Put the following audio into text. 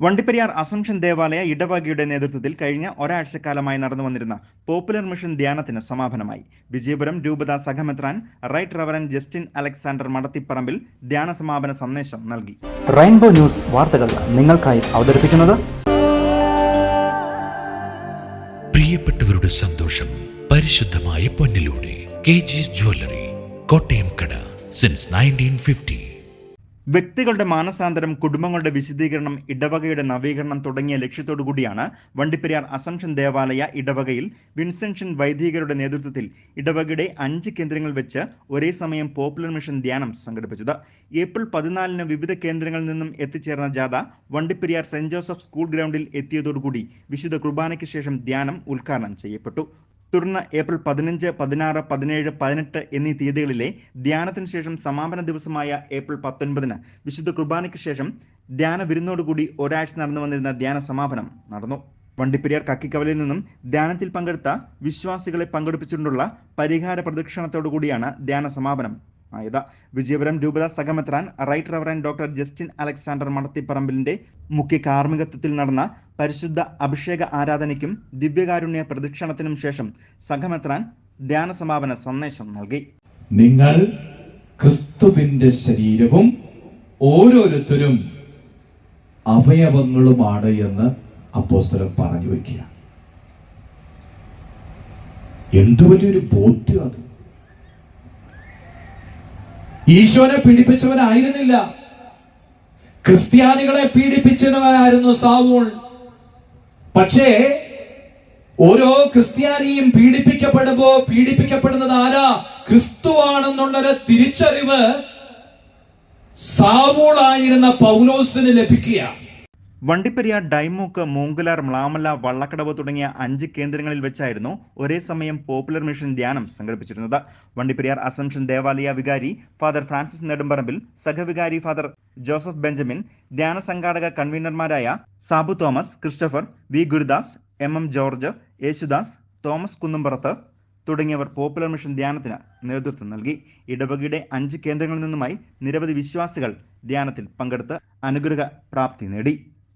Vandiperiyar assumption ദേവാലയ ഇടവകയുടെ നേതൃത്വത്തിൽ കഴിഞ്ഞ ഒരാഴ്ചക്കാലമായി നടന്നു വന്നിരുന്ന പോപ്പുലർ മിഷൻ ധ്യാനത്തിന് സമാപനമായി. വിജയപുരം രൂപത സഹമെത്രാൻ right reverend Justin Alexander Madathiparambil ധ്യാന സമാപന സന്ദേശം നൽകി. റെയിൻബോ ന്യൂസ് വാർത്തകൾ നിങ്ങൾക്കായി അവതരിപ്പിക്കുന്നത് പ്രിയപ്പെട്ടവരുടെ സന്തോഷം പരിശുദ്ധമായ പൊന്നിലൂടെ കെ ജിസ് ജ്വല്ലറി കോട്ടയം കട സിൻസ് നയന്റീൻ ഫിഫ്റ്റി വ്യക്തികളുടെ മാനസാന്തരം കുടുംബങ്ങളുടെ വിശദീകരണം ഇടവകയുടെ നവീകരണം തുടങ്ങിയ ലക്ഷ്യത്തോടു കൂടിയാണ് വണ്ടിപ്പെരിയാർ അസംഷൻ ദേവാലയ ഇടവകയിൽ വിൻസെൻഷൻ വൈദികരുടെ നേതൃത്വത്തിൽ ഇടവകയുടെ അഞ്ച് കേന്ദ്രങ്ങൾ വെച്ച് ഒരേ സമയം പോപ്പുലർ മിഷൻ ധ്യാനം സംഘടിപ്പിച്ചത്. ഏപ്രിൽ പതിനാലിന് വിവിധ കേന്ദ്രങ്ങളിൽ നിന്നും എത്തിച്ചേർന്ന ജാഥ വണ്ടിപ്പെരിയാർ സെന്റ് ജോസഫ് സ്കൂൾ ഗ്രൗണ്ടിൽ എത്തിയതോടുകൂടി വിശുദ്ധ കുർബാനയ്ക്ക് ശേഷം ധ്യാനം ഉദ്ഘാടനം ചെയ്യപ്പെട്ടു. തുടർന്ന് ഏപ്രിൽ പതിനഞ്ച് പതിനാറ് പതിനേഴ് പതിനെട്ട് എന്നീ തീയതികളിലെ ധ്യാനത്തിന് ശേഷം സമാപന ദിവസമായ ഏപ്രിൽ പത്തൊൻപതിന് വിശുദ്ധ കുർബാനയ്ക്ക് ശേഷം ധ്യാന വിരുന്നോടുകൂടി ഒരാഴ്ച നടന്നു വന്നിരുന്ന ധ്യാന സമാപനം നടന്നു. വണ്ടിപ്പെരിയാർ കക്കിക്കവലിൽ നിന്നും ധ്യാനത്തിൽ പങ്കെടുത്ത വിശ്വാസികളെ പങ്കെടുപ്പിച്ചുകൊണ്ടുള്ള പരിഹാര പ്രദക്ഷിണത്തോടു കൂടിയാണ് ധ്യാന സമാപനം. ആയത് വിജയപുരം രൂപത സഹമെത്രാൻ right reverend doctor Justin Alexander മടത്തിപ്പറമ്പിലിന്റെ മുഖ്യ കാർമ്മികത്വത്തിൽ നടന്ന പരിശുദ്ധ അഭിഷേക ആരാധനയ്ക്കും ദിവ്യകാരുണ്യ പ്രദക്ഷിണത്തിനും ശേഷം സഹമെത്രാൻ ധ്യാന സമാപന സന്ദേശം നൽകി. നിങ്ങൾ ക്രിസ്തുവിന്റെ ശരീരവും ഓരോരുത്തരും അവയവങ്ങളുമാണ് എന്ന് അപ്പോസ്തലൻ പറഞ്ഞു വയ്ക്കുക എന്തു വലിയൊരു ബോധ്യം അത്. ഈശോനെ പീഡിപ്പിച്ചവനായിരുന്നില്ല. ക്രിസ്ത്യാനികളെ പീഡിപ്പിച്ചവനായിരുന്നു സാവൂൾ. പക്ഷേ ഓരോ ക്രിസ്ത്യാനിയും പീഡിപ്പിക്കപ്പെടുമ്പോ പീഡിപ്പിക്കപ്പെടുന്നത് ആരാ? ക്രിസ്തുവാണെന്നുള്ളൊരു തിരിച്ചറിവ് സാവൂളായിരുന്ന പൗലോസിന് ലഭിക്കുക വണ്ടിപ്പെരിയാർ ഡൈമൂക്ക് മൂങ്കുലാർ മ്ലാമല വള്ളക്കടവ് തുടങ്ങിയ അഞ്ച് കേന്ദ്രങ്ങളിൽ വെച്ചായിരുന്നു ഒരേ സമയം പോപ്പുലർ മിഷൻ ധ്യാനം സംഘടിപ്പിച്ചിരുന്നത്. വണ്ടിപ്പെരിയാർ അസംഷൻ ദേവാലയ വികാരി ഫാദർ ഫ്രാൻസിസ് നെടുമ്പറമ്പിൽ സഹവികാരി ഫാദർ ജോസഫ് ബെഞ്ചമിൻ ധ്യാന സംഘാടക കൺവീനർമാരായ Sabu Thomas Christopher V Gurudas M M George Yesudas Thomas Kunnumpurath തുടങ്ങിയവർ പോപ്പുലർ മിഷൻ ധ്യാനത്തിന് നേതൃത്വം നൽകി. ഇടവകയുടെ അഞ്ച് കേന്ദ്രങ്ങളിൽ നിന്നുമായി നിരവധി വിശ്വാസികൾ ധ്യാനത്തിൽ പങ്കെടുത്ത് അനുഗ്രഹ പ്രാപ്തി നേടി.